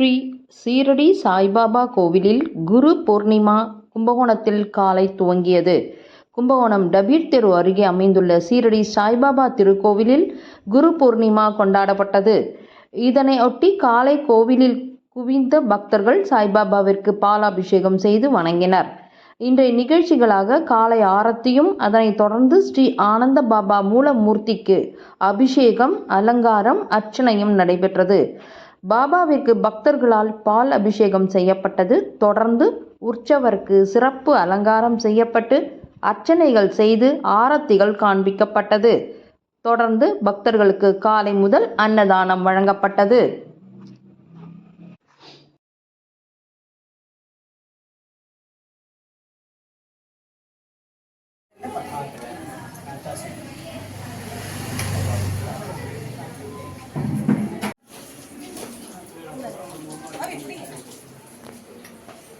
ஸ்ரீ சீரடி சாய்பாபா கோவிலில் குரு பூர்ணிமா கும்பகோணத்தில் காலை துவங்கியது. கும்பகோணம் டபீர் தெரு அருகே அமைந்துள்ள சீரடி சாய்பாபா திருக்கோவிலில் குரு பூர்ணிமா கொண்டாடப்பட்டது. இதனையொட்டி காலை கோவிலில் குவிந்த பக்தர்கள் சாய்பாபாவிற்கு பாலாபிஷேகம் செய்து வணங்கினர். இன்றைய நிகழ்ச்சிகளாக காலை ஆரத்தியும் அதனைத் தொடர்ந்து ஸ்ரீ ஆனந்த பாபா மூலமூர்த்திக்கு அபிஷேகம் அலங்காரம் அர்ச்சனையும் நடைபெற்றது. பாபாவிற்கு பக்தர்களால் பால் அபிஷேகம் செய்யப்பட்டது. தொடர்ந்து உற்சவருக்கு சிறப்பு அலங்காரம் செய்யப்பட்டு அர்ச்சனைகள் செய்து ஆரத்திகள் காண்பிக்கப்பட்டது. தொடர்ந்து பக்தர்களுக்கு காலை முதல் அன்னதானம் வழங்கப்பட்டது. Okay,